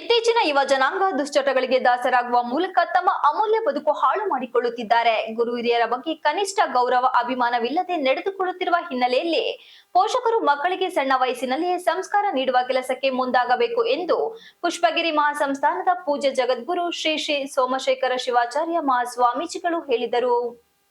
ಇತ್ತೀಚಿನ ಯುವ ಜನಾಂಗ ದುಶ್ಚಟಗಳಿಗೆ ದಾಸರಾಗುವ ಮೂಲಕ ತಮ್ಮ ಅಮೂಲ್ಯ ಬದುಕು ಹಾಳು ಮಾಡಿಕೊಳ್ಳುತ್ತಿದ್ದಾರೆ. ಗುರು ಹಿರಿಯರ ಬಗ್ಗೆ ಕನಿಷ್ಠ ಗೌರವ, ಅಭಿಮಾನವಿಲ್ಲದೆ ನಡೆದುಕೊಳ್ಳುತ್ತಿರುವ ಹಿನ್ನೆಲೆಯಲ್ಲಿ ಪೋಷಕರು ಮಕ್ಕಳಿಗೆ ಸಣ್ಣ ವಯಸ್ಸಿನಲ್ಲಿಯೇ ಸಂಸ್ಕಾರ ನೀಡುವ ಕೆಲಸಕ್ಕೆ ಮುಂದಾಗಬೇಕು ಎಂದು ಪುಷ್ಪಗಿರಿ ಮಹಾಸಂಸ್ಥಾನದ ಪೂಜ್ಯ ಜಗದ್ಗುರು ಶ್ರೀ ಶ್ರೀ ಸೋಮಶೇಖರ ಶಿವಾಚಾರ್ಯ ಮಹಾಸ್ವಾಮೀಜಿಗಳು ಹೇಳಿದರು.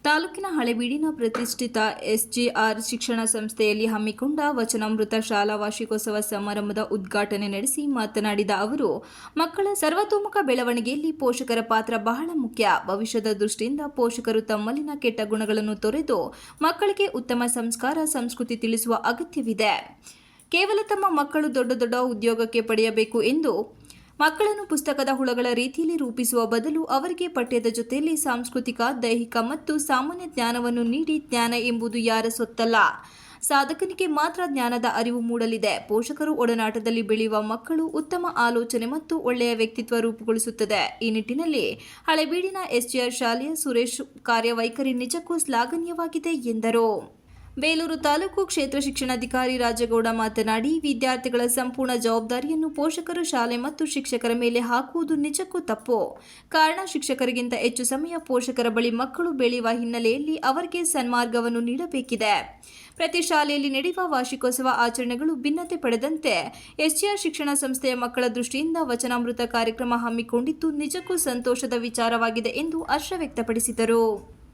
ತಾಲೂಕಿನ ಹಳೆಬೀಡಿನ ಪ್ರತಿಷ್ಠಿತ ಎಸ್ಜಿಆರ್ ಶಿಕ್ಷಣ ಸಂಸ್ಥೆಯಲ್ಲಿ ಹಮ್ಮಿಕೊಂಡ ವಚನಾಮೃತ ಶಾಲಾ ವಾರ್ಷಿಕೋತ್ಸವ ಸಮಾರಂಭದ ಉದ್ಘಾಟನೆ ನಡೆಸಿ ಮಾತನಾಡಿದ ಅವರು, ಮಕ್ಕಳ ಸರ್ವತೋಮುಖ ಬೆಳವಣಿಗೆಯಲ್ಲಿ ಪೋಷಕರ ಪಾತ್ರ ಬಹಳ ಮುಖ್ಯ. ಭವಿಷ್ಯದ ದೃಷ್ಟಿಯಿಂದ ಪೋಷಕರು ತಮ್ಮಲ್ಲಿನ ಕೆಟ್ಟ ಗುಣಗಳನ್ನು ತೊರೆದು ಮಕ್ಕಳಿಗೆ ಉತ್ತಮ ಸಂಸ್ಕಾರ, ಸಂಸ್ಕೃತಿ ತಿಳಿಸುವ ಅಗತ್ಯವಿದೆ. ಕೇವಲ ತಮ್ಮ ಮಕ್ಕಳು ದೊಡ್ಡ ದೊಡ್ಡ ಉದ್ಯೋಗಕ್ಕೆ ಪಡೆಯಬೇಕು ಎಂದು ಮಕ್ಕಳನ್ನು ಪುಸ್ತಕದ ಹುಳಗಳ ರೀತಿಯಲ್ಲಿ ರೂಪಿಸುವ ಬದಲು ಅವರಿಗೆ ಪಠ್ಯದ ಜೊತೆಯಲ್ಲಿ ಸಾಂಸ್ಕೃತಿಕ, ದೈಹಿಕ ಮತ್ತು ಸಾಮಾನ್ಯ ಜ್ಞಾನವನ್ನು ನೀಡಿ ಜ್ಞಾನ ಎಂಬುದು ಯಾರ ಸೊತ್ತಲ್ಲ. ಸಾಧಕನಿಗೆ ಮಾತ್ರ ಜ್ಞಾನದ ಅರಿವು ಮೂಡಲಿದೆ. ಪೋಷಕರು ಒಡನಾಟದಲ್ಲಿ ಬೆಳೆಯುವ ಮಕ್ಕಳು ಉತ್ತಮ ಆಲೋಚನೆ ಮತ್ತು ಒಳ್ಳೆಯ ವ್ಯಕ್ತಿತ್ವ ರೂಪುಗೊಳಿಸುತ್ತದೆ. ಈ ನಿಟ್ಟಿನಲ್ಲಿ ಹಳೆಬೀಡಿನ ಎಸ್ಜಿಆರ್ ಶಾಲೆಯ ಸುರೇಶ್ ಕಾರ್ಯವೈಖರಿ ನಿಜಕ್ಕೂ ಶ್ಲಾಘನೀಯವಾಗಿದೆ ಎಂದರು. ಬೇಲೂರು ತಾಲೂಕು ಕ್ಷೇತ್ರ ಶಿಕ್ಷಣಾಧಿಕಾರಿ ರಾಜಗೌಡ ಮಾತನಾಡಿ, ವಿದ್ಯಾರ್ಥಿಗಳ ಸಂಪೂರ್ಣ ಜವಾಬ್ದಾರಿಯನ್ನು ಪೋಷಕರು ಶಾಲೆ ಮತ್ತು ಶಿಕ್ಷಕರ ಮೇಲೆ ಹಾಕುವುದು ನಿಜಕ್ಕೂ ತಪ್ಪು. ಕಾರಣ, ಶಿಕ್ಷಕರಿಗಿಂತ ಹೆಚ್ಚು ಸಮಯ ಪೋಷಕರ ಬಳಿ ಮಕ್ಕಳು ಬೆಳೆಯುವ ಹಿನ್ನೆಲೆಯಲ್ಲಿ ಅವರಿಗೆ ಸನ್ಮಾರ್ಗವನ್ನು ನೀಡಬೇಕಿದೆ. ಪ್ರತಿ ಶಾಲೆಯಲ್ಲಿ ನಡೆಯುವ ವಾರ್ಷಿಕೋತ್ಸವ ಆಚರಣೆಗಳು ಭಿನ್ನತೆ ಪಡೆದಂತೆ ಎಸ್ಜಿಆರ್ ಶಿಕ್ಷಣ ಸಂಸ್ಥೆಯ ಮಕ್ಕಳ ದೃಷ್ಟಿಯಿಂದ ವಚನಾಮೃತ ಕಾರ್ಯಕ್ರಮ ಹಮ್ಮಿಕೊಂಡಿದ್ದು ನಿಜಕ್ಕೂ ಸಂತೋಷದ ವಿಚಾರವಾಗಿದೆ ಎಂದು ಹರ್ಷ ವ್ಯಕ್ತಪಡಿಸಿದರು.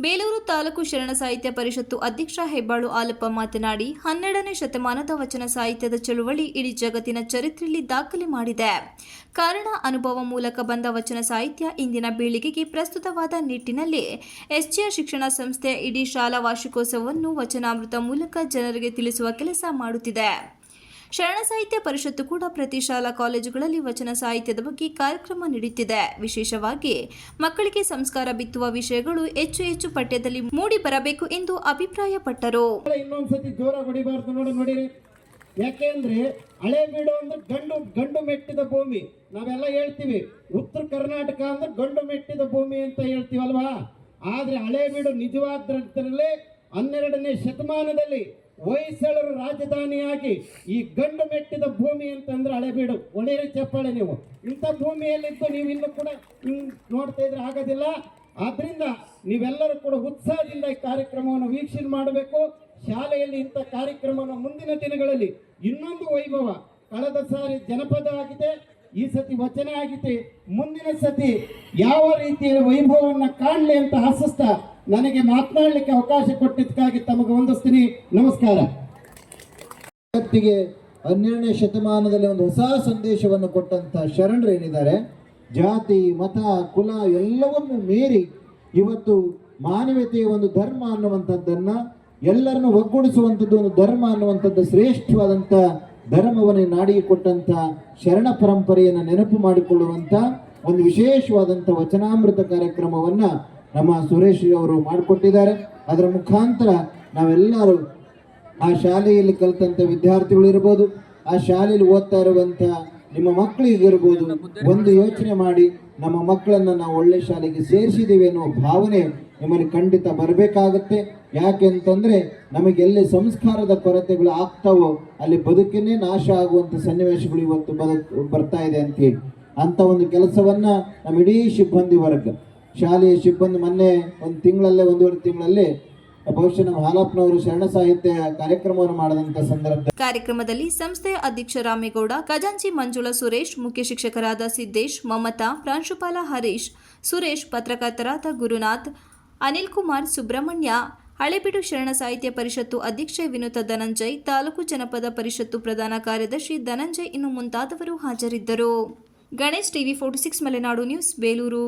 ಬೇಲೂರು ತಾಲೂಕು ಶರಣ ಸಾಹಿತ್ಯ ಪರಿಷತ್ತು ಅಧ್ಯಕ್ಷ ಹೆಬ್ಬಾಳು ಆಲಪ್ಪ ಮಾತನಾಡಿ, ಹನ್ನೆರಡನೇ ಶತಮಾನದ ವಚನ ಸಾಹಿತ್ಯದ ಚಳುವಳಿ ಇಡೀ ಜಗತ್ತಿನ ಚರಿತ್ರೆಯಲ್ಲಿ ದಾಖಲೆ ಮಾಡಿದೆ. ಕಾರಣ ಅನುಭವ ಮೂಲಕ ಬಂದ ವಚನ ಸಾಹಿತ್ಯ ಇಂದಿನ ಪೀಳಿಗೆಗೆ ಪ್ರಸ್ತುತವಾದ ನಿಟ್ಟಿನಲ್ಲಿ ಎಸ್ಜಿಆರ್ ಶಿಕ್ಷಣ ಸಂಸ್ಥೆಯ ಇಡೀ ಶಾಲಾ ವಾರ್ಷಿಕೋತ್ಸವವನ್ನು ವಚನಾಮೃತ ಮೂಲಕ ಜನರಿಗೆ ತಿಳಿಸುವ ಕೆಲಸ ಮಾಡುತ್ತಿದೆ. ಶರಣ ಸಾಹಿತ್ಯ ಪರಿಷತ್ತು ಕೂಡ ಪ್ರತಿ ಶಾಲಾ ಕಾಲೇಜುಗಳಲ್ಲಿ ವಚನ ಸಾಹಿತ್ಯದ ಬಗ್ಗೆ ಕಾರ್ಯಕ್ರಮ ನೀಡುತ್ತಿದೆ. ವಿಶೇಷವಾಗಿ ಮಕ್ಕಳಿಗೆ ಸಂಸ್ಕಾರ ಬಿತ್ತುವ ವಿಷಯಗಳು ಹೆಚ್ಚು ಹೆಚ್ಚು ಪಠ್ಯದಲ್ಲಿ ಮೂಡಿ ಬರಬೇಕು ಎಂದು ಅಭಿಪ್ರಾಯಪಟ್ಟರು. ಯಾಕೆಂದ್ರೆ ಹಳೆ ಬೀಡು ಅಂದ್ರೆ ಗಂಡು ಗಂಡು ಮೆಟ್ಟಿದ ಭೂಮಿ. ನಾವೆಲ್ಲ ಹೇಳ್ತೀವಿ, ಉತ್ತರ ಕರ್ನಾಟಕ ಅಂದ್ರೆ ಗಂಡು ಮೆಟ್ಟಿದ ಭೂಮಿ ಅಂತ ಹೇಳ್ತೀವಲ್ವಾ? ಆದ್ರೆ ಹಳೆ ಬೀಡು ನಿಜವಾದ್ರಲ್ಲೇ ಹನ್ನೆರಡನೇ ಶತಮಾನದಲ್ಲಿ ಹೊಯ್ಸಳರು ರಾಜಧಾನಿಯಾಗಿ ಈ ಗಂಡು ಮೆಟ್ಟಿದ ಭೂಮಿ ಅಂತಂದ್ರೆ ಹಳೆಬೀಡು ಒಳ್ಳೆಯ ಚಪ್ಪಾಳೆ ನೀವು. ಇಂಥ ಭೂಮಿಯಲ್ಲಿದ್ದು ನೀವು ಇನ್ನು ಕೂಡ ನೋಡ್ತಾ ಇದ್ರೆ ಆಗೋದಿಲ್ಲ. ಆದ್ರಿಂದ ನೀವೆಲ್ಲರೂ ಕೂಡ ಉತ್ಸಾಹದಿಂದ ಈ ಕಾರ್ಯಕ್ರಮವನ್ನು ವೀಕ್ಷಣೆ ಮಾಡಬೇಕು. ಶಾಲೆಯಲ್ಲಿ ಇಂಥ ಕಾರ್ಯಕ್ರಮವನ್ನು ಮುಂದಿನ ದಿನಗಳಲ್ಲಿ ಇನ್ನೊಂದು ವೈಭವ. ಕಳೆದ ಸಾರಿ ಜನಪದ ಆಗಿದೆ. ಈ ಸತಿ ವಚನ ಆಗಿದೆ ಮುಂದಿನ ಸತಿ ಯಾವ ರೀತಿಯ ವೈಭವವನ್ನು ಕಾಣಲಿ ಅಂತ ಆಶಿಸ್ತಾ ನನಗೆ ಮಾತನಾಡಲಿಕ್ಕೆ ಅವಕಾಶ ಕೊಟ್ಟಿದ್ದಕ್ಕಾಗಿ ತಮಗೆ ವಂದಿಸ್ತೀನಿ ನಮಸ್ಕಾರ. ಜಗತ್ತಿಗೆ ಹನ್ನೆರಡನೇ ಶತಮಾನದಲ್ಲಿ ಒಂದು ಹೊಸ ಸಂದೇಶವನ್ನು ಕೊಟ್ಟಂತ ಶರಣರು ಏನಿದ್ದಾರೆ? ಜಾತಿ, ಮತ, ಕುಲ ಎಲ್ಲವನ್ನು ಮೀರಿ ಇವತ್ತು ಮಾನವೀಯತೆಯ ಒಂದು ಧರ್ಮ ಅನ್ನುವಂಥದ್ದನ್ನು ಎಲ್ಲರನ್ನು ಒಗ್ಗೂಡಿಸುವಂಥದ್ದು ಒಂದು ಧರ್ಮ ಅನ್ನುವಂಥದ್ದು ಶ್ರೇಷ್ಠವಾದಂಥ ಧರ್ಮವನ್ನು ನಾಡಿಗೆ ಕೊಟ್ಟಂತ ಶರಣ ಪರಂಪರೆಯನ್ನು ನೆನಪು ಮಾಡಿಕೊಳ್ಳುವಂತ ಒಂದು ವಿಶೇಷವಾದಂಥ ವಚನಾಮೃತ ಕಾರ್ಯಕ್ರಮವನ್ನ ನಮ್ಮ ಸುರೇಶ್ ಅವರು ಮಾಡಿಕೊಟ್ಟಿದ್ದಾರೆ. ಅದರ ಮುಖಾಂತರ ನಾವೆಲ್ಲರೂ ಆ ಶಾಲೆಯಲ್ಲಿ ಕಲಿತಂಥ ವಿದ್ಯಾರ್ಥಿಗಳು ಇರ್ಬೋದು ಆ ಶಾಲೆಯಲ್ಲಿ ಓದ್ತಾ ಇರುವಂತ ನಿಮ್ಮ ಮಕ್ಕಳಿಗಿರ್ಬೋದು ಒಂದು ಯೋಚನೆ ಮಾಡಿ, ನಮ್ಮ ಮಕ್ಕಳನ್ನ ನಾವು ಒಳ್ಳೆ ಶಾಲೆಗೆ ಸೇರಿಸಿದ್ದೀವಿ ಅನ್ನೋ ಭಾವನೆ ನಿಮ್ಮಲ್ಲಿ ಖಂಡಿತ ಬರಬೇಕಾಗತ್ತೆ. ಯಾಕೆ ಅಂತಂದ್ರೆ, ನಮಗೆ ಎಲ್ಲಿ ಸಂಸ್ಕಾರದ ಕೊರತೆಗಳು ಆಗ್ತಾವೋ, ಅಲ್ಲಿ ಬದುಕಿನೇ ನಾಶ ಆಗುವಂಥ ಸನ್ನಿವೇಶಗಳು ಇವತ್ತು ಬದುಕು, ಬರ್ತಾ ಇದೆ ಅಂತ ಹೇಳಿ. ಅಂತ ಒಂದು ಕೆಲಸವನ್ನ ನಮ್ಮ ಇಡೀ ಸಿಬ್ಬಂದಿ ವರ್ಗ, ಶಾಲೆಯ ಸಿಬ್ಬಂದಿ ಮೊನ್ನೆ ಒಂದು ತಿಂಗಳಲ್ಲೇ, ಒಂದೂವರೆ ತಿಂಗಳಲ್ಲಿ ಶರಣ ಸಾಹಿತ್ಯ ಕಾರ್ಯಕ್ರಮವನ್ನು ಮಾಡಿದಂತ ಸಂದರ್ಭ ಕಾರ್ಯಕ್ರಮದಲ್ಲಿ ಸಂಸ್ಥೆಯ ಅಧ್ಯಕ್ಷ ರಾಮೇಗೌಡ, ಖಜಾಂಚಿ ಮಂಜುಳಾ ಸುರೇಶ್, ಮುಖ್ಯ ಶಿಕ್ಷಕರಾದ ಸಿದ್ದೇಶ್, ಮಮತಾ, ಪ್ರಾಂಶುಪಾಲ ಹರೀಶ್, ಸುರೇಶ್, ಪತ್ರಕರ್ತರಾದ ಗುರುನಾಥ್ ಅನಿಲ್ ಕುಮಾರ್ ಸುಬ್ರಹ್ಮಣ್ಯ, ಹಳೆಬೀಡು ಶರಣ ಸಾಹಿತ್ಯ ಪರಿಷತ್ತು ಅಧ್ಯಕ್ಷ ವಿನುತ ಧನಂಜಯ್, ತಾಲೂಕು ಜನಪದ ಪರಿಷತ್ತು ಪ್ರಧಾನ ಕಾರ್ಯದರ್ಶಿ ಧನಂಜಯ್ ಇನ್ನು ಮುಂತಾದವರು ಹಾಜರಿದ್ದರು. Ganesh TV forty six, Malenadu news, Belur.